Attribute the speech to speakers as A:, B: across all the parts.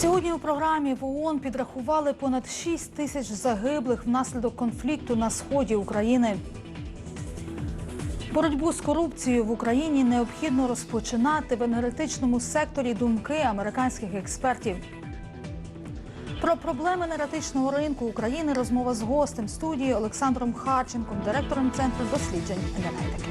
A: Сьогодні у програмі в ООН підрахували понад 6 тисяч загиблих внаслідок конфлікту на сході України. Боротьбу з корупцією в Україні необхідно розпочинати в енергетичному секторі думки американських експертів. Про проблеми енергетичного ринку України розмова з гостем студії Олександром Харченком, директором центру досліджень енергетики.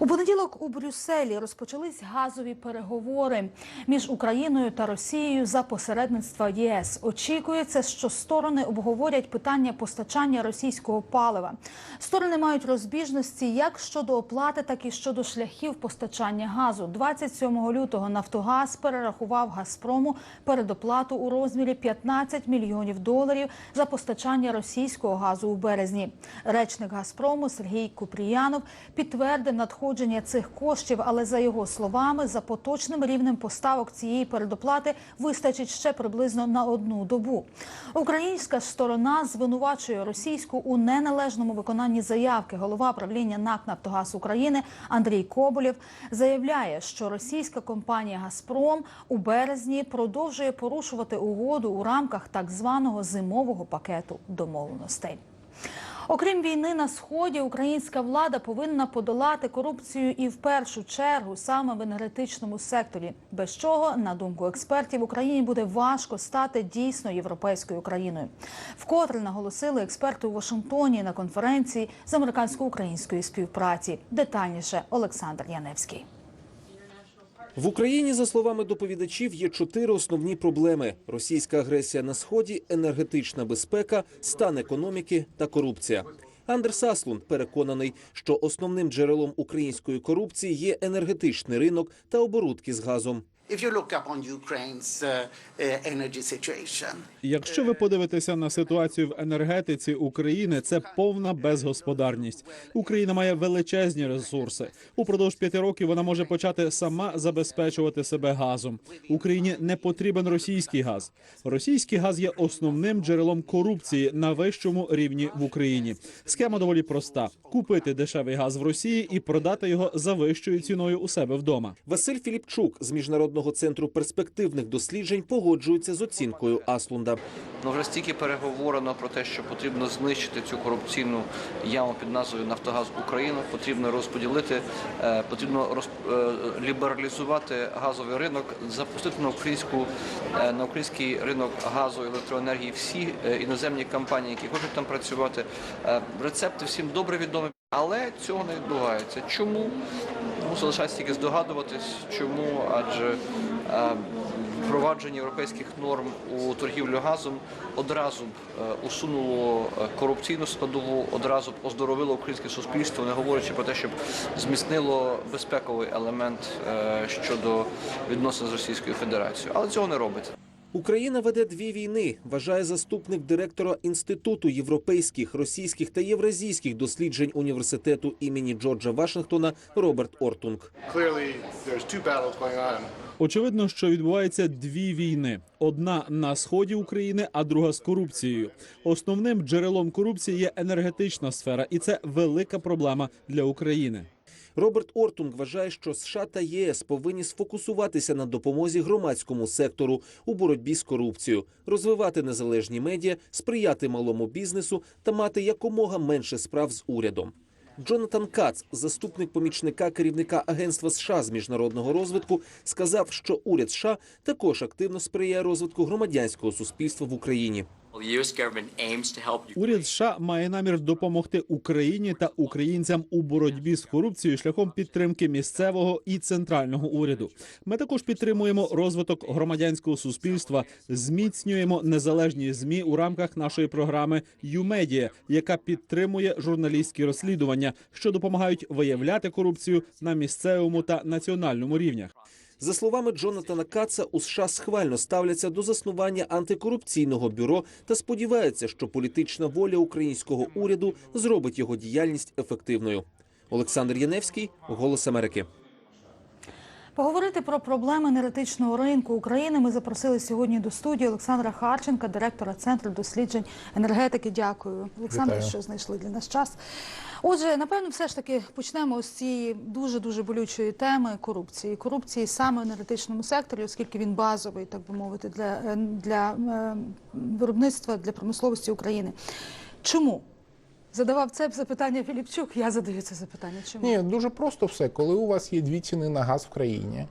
A: У понеділок у Брюсселі розпочались газові переговори між Україною та Росією за посередництва ЄС. Очікується, що сторони обговорять питання постачання російського палива. Сторони мають розбіжності як щодо оплати, так і щодо шляхів постачання газу. 27 лютого Нафтогаз перерахував Газпрому передоплату у розмірі 15 мільйонів доларів за постачання російського газу у березні. Речник Газпрому Сергій Купріянов підтвердив надходження цих коштів, але за його словами, за поточним рівнем поставок цієї передоплати вистачить ще приблизно на одну добу. Українська сторона звинувачує російську у неналежному виконанні заявки. Голова правління НАК «Нафтогаз України Андрій Коболєв заявляє, що російська компанія Газпром у березні продовжує порушувати угоду у рамках так званого зимового пакету домовленостей. Окрім війни на сході, українська влада повинна подолати корупцію і в першу чергу саме в енергетичному секторі. Без чого, на думку експертів, Україні буде важко стати дійсно європейською країною. Вкотре наголосили експерти у Вашингтоні на конференції з американсько-української співпраці. Детальніше Олександр Яневський.
B: В Україні, за словами доповідачів, є чотири основні проблеми: російська агресія на сході, енергетична безпека, стан економіки та корупція. Андерс Аслунд переконаний, що основним джерелом української корупції є енергетичний ринок та оборудки з газом.
C: If you look upon Ukraine's uh, uh, energy situation,
D: Якщо ви подивитеся на ситуацію в енергетиці України, це повна безгосподарність. Україна має величезні ресурси. Упродовж п'яти років вона може почати сама забезпечувати себе газом. Україні не потрібен російський газ. Російський газ є основним джерелом корупції на вищому рівні в Україні. Схема доволі проста: купити дешевий газ в Росії і продати його за вищою ціною у себе вдома.
B: Василь Філіпчук з міжнародного центру перспективних досліджень погоджується з оцінкою Аслунда.
E: Ну вже стільки переговорено про те, що потрібно знищити цю корупційну яму під назвою Нафтогаз Україну. Потрібно розподілити, е, потрібно роз, е, лібералізувати газовий ринок, запустити на українську е, на український ринок газу і електроенергії всі іноземні компанії, які хочуть там працювати. Рецепти всім добре відомі. Але цього не відбувається. Чому? Залишається тільки здогадуватись, чому, адже е, впровадження європейських норм у торгівлю газом одразу б е, усунуло е, корупційну складову, одразу б оздоровило українське суспільство, не говорячи про те, щоб зміцнило безпековий елемент щодо відносин з Російською Федерацією. Але цього не робиться.
B: Україна веде дві війни, вважає заступник директора Інституту європейських, російських та євразійських досліджень університету імені Джорджа Вашингтона Роберт Ортунг.
D: Очевидно, що відбуваються дві війни: одна на сході України, а друга з корупцією. Основним джерелом корупції є енергетична сфера, і це велика проблема для України.
B: Роберт Ортунг вважає, що США та ЄС повинні сфокусуватися на допомозі громадському сектору у боротьбі з корупцією, розвивати незалежні медіа, сприяти малому бізнесу та мати якомога менше справ з урядом. Джонатан Кац, заступник помічника керівника Агентства США з міжнародного розвитку, сказав, що уряд США також активно сприяє розвитку громадянського суспільства в Україні.
D: Уряд США має намір допомогти Україні та українцям у боротьбі з корупцією шляхом підтримки місцевого і центрального уряду. Ми також підтримуємо розвиток громадянського суспільства, зміцнюємо незалежні змі у рамках нашої програми «ЮМедіа», яка підтримує журналістські розслідування, що допомагають виявляти корупцію на місцевому та національному рівнях.
B: За словами Джонатана Каца, у США схвально ставляться до заснування антикорупційного бюро та сподіваються, що політична воля українського уряду зробить його діяльність ефективною. Олександр Яневський, Голос Америки.
A: Поговорити про проблеми енергетичного ринку України ми запросили сьогодні до студії Олександра Харченка, директора Центру досліджень енергетики. Дякую, Олександр, що знайшли для нас час. Отже, напевно, все ж таки почнемо з цієї дуже дуже болючої теми корупції. Корупції саме в енергетичному секторі, оскільки він базовий, так би мовити, для, для е, виробництва для промисловості України. Чому? Задавав це запитання Філіпчук, я задаю це запитання. Чому?
F: Ні, дуже просто все. Коли у вас є дві ціни на газ в країні,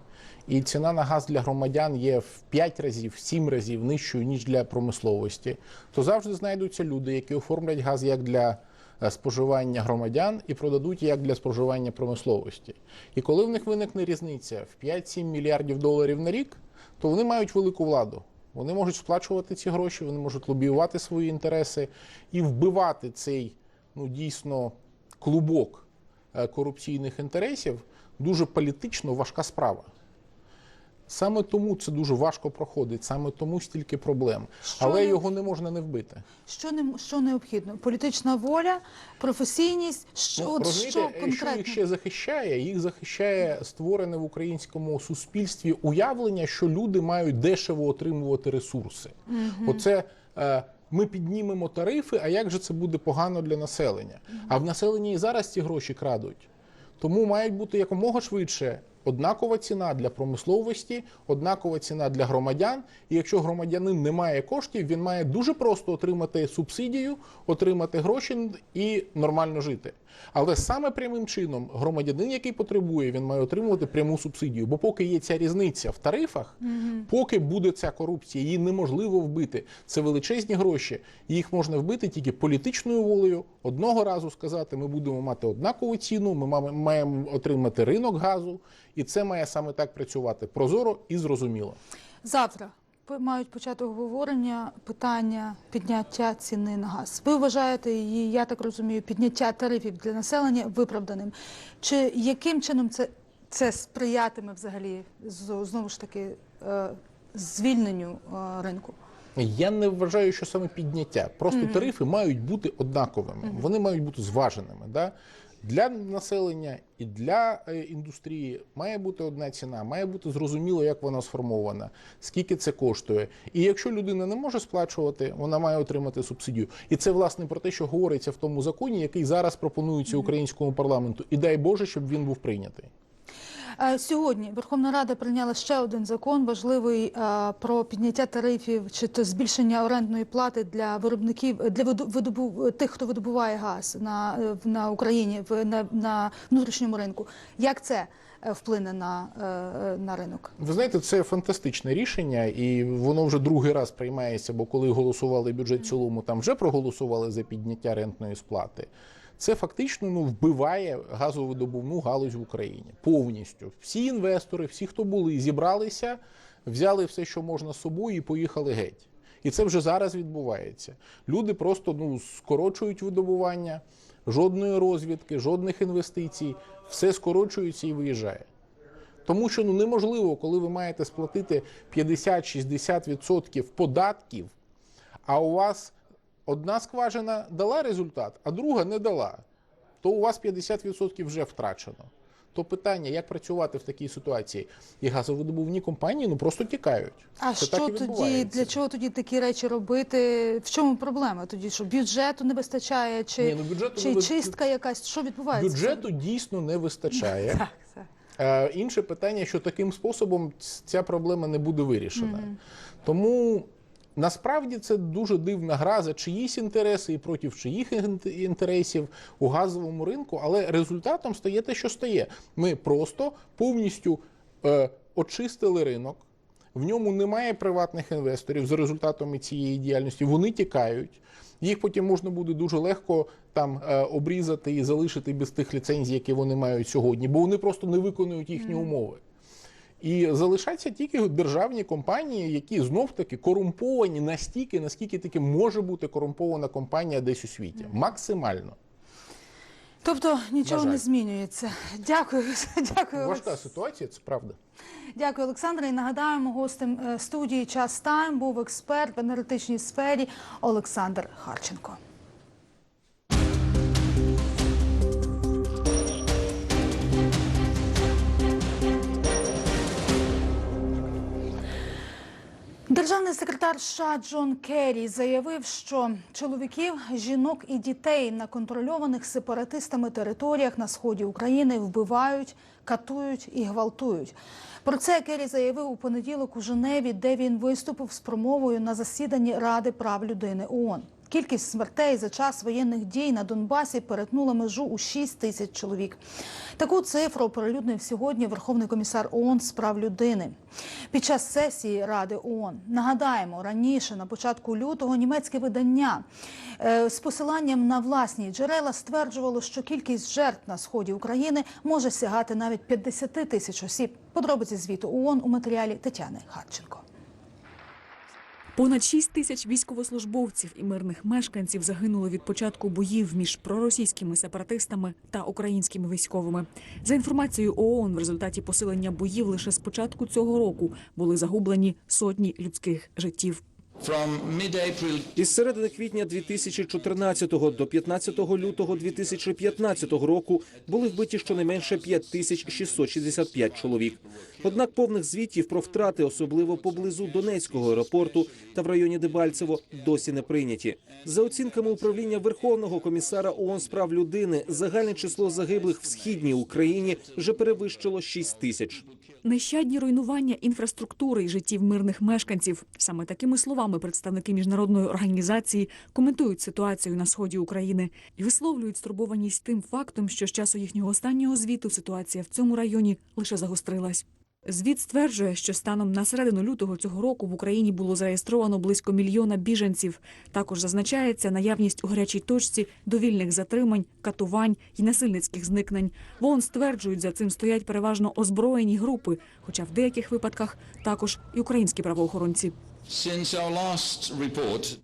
F: і ціна на газ для громадян є в 5 разів, в 7 разів нижчою, ніж для промисловості, то завжди знайдуться люди, які оформлять газ як для е, споживання громадян і продадуть як для споживання промисловості. І коли в них виникне різниця в 5-7 мільярдів доларів на рік, то вони мають велику владу. Вони можуть сплачувати ці гроші, вони можуть лобіювати свої інтереси і вбивати цей ну дійсно клубок е, корупційних інтересів дуже політично важка справа. Саме тому це дуже важко проходить, саме тому стільки проблем.
A: Що
F: Але
A: не-
F: його не можна не вбити.
A: Що не що необхідно? Політична воля, професійність. Що,
F: Ну,
A: от
F: розумієте,
A: що
F: що їх ще захищає? Їх захищає створене в українському суспільстві уявлення, що люди мають дешево отримувати ресурси. Оце е, ми піднімемо тарифи, а як же це буде погано для населення? А в населенні і зараз ці гроші крадуть. Тому мають бути якомога швидше однакова ціна для промисловості, однакова ціна для громадян. І якщо громадянин не має коштів, він має дуже просто отримати субсидію, отримати гроші і нормально жити. Але саме прямим чином громадянин, який потребує, він має отримувати пряму субсидію. Бо поки є ця різниця в тарифах, поки буде ця корупція, її неможливо вбити. Це величезні гроші. Їх можна вбити тільки політичною волею. Одного разу сказати, ми будемо мати однакову ціну, ми маємо отримати ринок газу, і це має саме так працювати прозоро і зрозуміло.
A: Завтра мають почати обговорення питання підняття ціни на газ. Ви вважаєте її, я так розумію, підняття тарифів для населення виправданим? Чи яким чином це, це сприятиме взагалі знову ж таки е, звільненню е, ринку?
F: Я не вважаю, що саме підняття. Просто тарифи мають бути однаковими, вони мають бути зваженими. Да? Для населення і для е, індустрії має бути одна ціна, має бути зрозуміло, як вона сформована, скільки це коштує. І якщо людина не може сплачувати, вона має отримати субсидію. І це власне про те, що говориться в тому законі, який зараз пропонується українському парламенту. І дай Боже, щоб він був прийнятий.
A: Е, Сьогодні Верховна Рада прийняла ще один закон важливий е, про підняття тарифів чи то збільшення орендної плати для виробників для видобу- тих, хто видобуває газ на, е, Україні на, на внутрішньому ринку. Як це вплине на, на ринок?
F: Ви знаєте, це фантастичне рішення, і воно вже другий раз приймається, бо коли голосували бюджет цілому, там вже проголосували за підняття рентної сплати. Це фактично ну, вбиває газовидобувну галузь в Україні повністю. Всі інвестори, всі, хто були, зібралися, взяли все, що можна з собою, і поїхали геть. І це вже зараз відбувається. Люди просто ну, скорочують видобування, жодної розвідки, жодних інвестицій, все скорочується і виїжджає. Тому що ну неможливо, коли ви маєте сплатити 50-60% податків, а у вас одна скважина дала результат, а друга не дала, то у вас 50% вже втрачено. То питання, як працювати в такій ситуації, і газовидобувні компанії ну просто тікають.
A: А
F: Це
A: що
F: так
A: тоді для чого тоді такі речі робити? В чому проблема? Тоді що бюджету не вистачає, чи,
F: Ні, ну, бюджету
A: чи
F: не
A: чистка якась? Що відбувається?
F: Бюджету дійсно не вистачає.
A: Так, так.
F: Е, Інше питання, що таким способом ця проблема не буде вирішена. Тому насправді це дуже дивна гра за чиїсь інтереси і проти чиїх інтересів у газовому ринку, але результатом стає те, що стає. Ми просто повністю е, очистили ринок. В ньому немає приватних інвесторів за результатами цієї діяльності. Вони тікають. Їх потім можна буде дуже легко там е, обрізати і залишити без тих ліцензій, які вони мають сьогодні, бо вони просто не виконують їхні умови. І залишаться тільки державні компанії, які знов таки корумповані настільки, наскільки таки може бути корумпована компанія десь у світі. Максимально.
A: Тобто нічого не змінюється. Дякую, дякую.
F: Важка ситуація, це правда.
A: Дякую, Олександре. І нагадаємо, гостем е, студії Час Тайм був експерт в енергетичній сфері Олександр Харченко. Державний секретар США Джон Керрі заявив, що чоловіків, жінок і дітей на контрольованих сепаратистами територіях на сході України вбивають, катують і гвалтують. Про це Керрі заявив у понеділок у Женеві, де він виступив з промовою на засіданні Ради прав людини ООН. Кількість смертей за час воєнних дій на Донбасі перетнула межу у 6 тисяч чоловік. Таку цифру оприлюднив сьогодні Верховний комісар ООН з прав людини. Під час сесії Ради ООН нагадаємо раніше, на початку лютого, німецьке видання е, з посиланням на власні джерела стверджувало, що кількість жертв на сході України може сягати навіть 50 тисяч осіб. Подробиці звіту ООН у матеріалі Тетяни Харченко.
G: Понад 6 тисяч військовослужбовців і мирних мешканців загинули від початку боїв між проросійськими сепаратистами та українськими військовими. За інформацією ООН, в результаті посилення боїв лише з початку цього року були загублені сотні людських життів.
B: Із середини квітня 2014 до 15 лютого 2015 року були вбиті щонайменше 5665 чоловік. Однак повних звітів про втрати, особливо поблизу Донецького аеропорту та в районі Дебальцево, досі не прийняті. За оцінками управління Верховного комісара ООН з прав людини, загальне число загиблих в східній Україні вже перевищило 6 тисяч.
G: Нещадні руйнування інфраструктури і життів мирних мешканців. Саме такими словами представники міжнародної організації коментують ситуацію на сході України і висловлюють стурбованість тим фактом, що з часу їхнього останнього звіту ситуація в цьому районі лише загострилась. Звіт стверджує, що станом на середину лютого цього року в Україні було зареєстровано близько мільйона біженців. Також зазначається наявність у гарячій точці довільних затримань, катувань і насильницьких зникнень. ВОН стверджують, за цим стоять переважно озброєні групи, хоча в деяких випадках також і українські правоохоронці.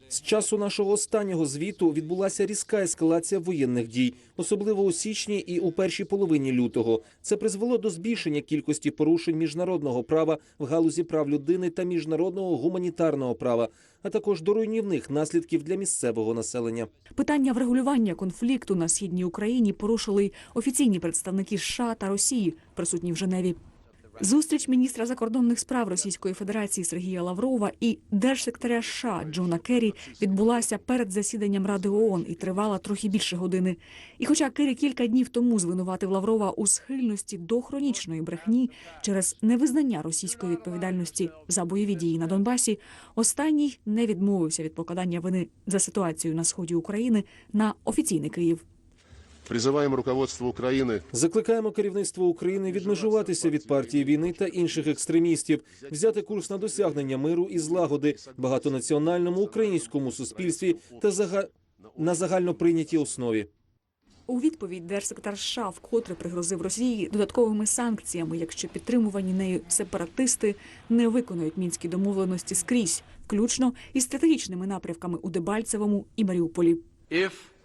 B: З часу нашого останнього звіту відбулася різка ескалація воєнних дій, особливо у січні і у першій половині лютого. Це призвело до збільшення кількості порушень міжнародного права в галузі прав людини та міжнародного гуманітарного права, а також до руйнівних наслідків для місцевого населення.
G: Питання врегулювання конфлікту на східній Україні порушили офіційні представники США та Росії, присутні в Женеві. Зустріч міністра закордонних справ Російської Федерації Сергія Лаврова і держсекретаря США Джона Керрі відбулася перед засіданням Ради ООН і тривала трохи більше години. І хоча Керрі кілька днів тому звинуватив Лаврова у схильності до хронічної брехні через невизнання російської відповідальності за бойові дії на Донбасі, останній не відмовився від покладання вини за ситуацію на сході України на офіційний Київ.
H: Призываем руководство Украины
B: Закликаємо керівництво України відмежуватися від партії війни та інших екстремістів, взяти курс на досягнення миру і злагоди багатонаціональному українському суспільстві та зага... на загально прийнятій основі.
G: У відповідь держсекретар США вкотре пригрозив Росії додатковими санкціями, якщо підтримувані нею сепаратисти не виконують мінські домовленості скрізь, включно із стратегічними напрямками у Дебальцевому і Маріуполі.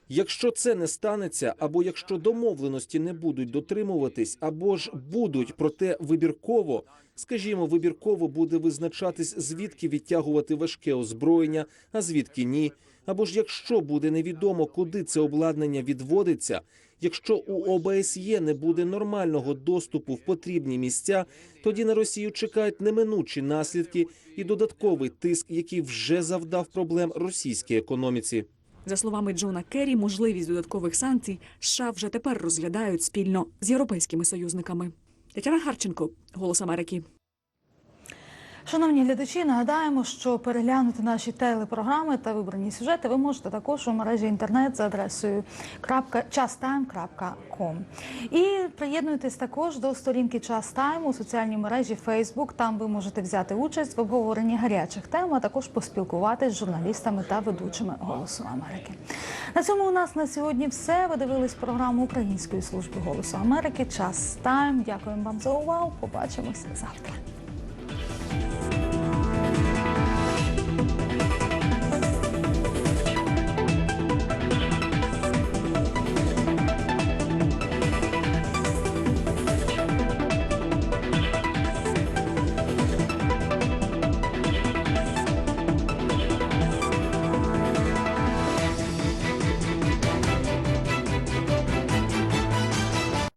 B: Якщо це не станеться, або якщо домовленості не будуть дотримуватись, або ж будуть, проте вибірково, скажімо, вибірково буде визначатись, звідки відтягувати важке озброєння, а звідки ні. Або ж якщо буде невідомо, куди це обладнання відводиться, якщо у ОБСЄ не буде нормального доступу в потрібні місця, тоді на Росію чекають неминучі наслідки і додатковий тиск, який вже завдав проблем російській економіці.
G: За словами Джона Керрі, можливість додаткових санкцій США вже тепер розглядають спільно з європейськими союзниками. Тетяна Харченко, Голос Америки.
A: Шановні глядачі, нагадаємо, що переглянути наші телепрограми та вибрані сюжети ви можете також у мережі інтернет за адресою chastime.com. І приєднуйтесь також до сторінки Час Тайм у соціальній мережі Facebook. Там ви можете взяти участь в обговоренні гарячих тем, а також поспілкуватись з журналістами та ведучими Голосу Америки. На цьому у нас на сьогодні все. Ви дивились програму Української служби Голосу Америки. Час Тайм. Дякуємо вам за увагу. Побачимося завтра.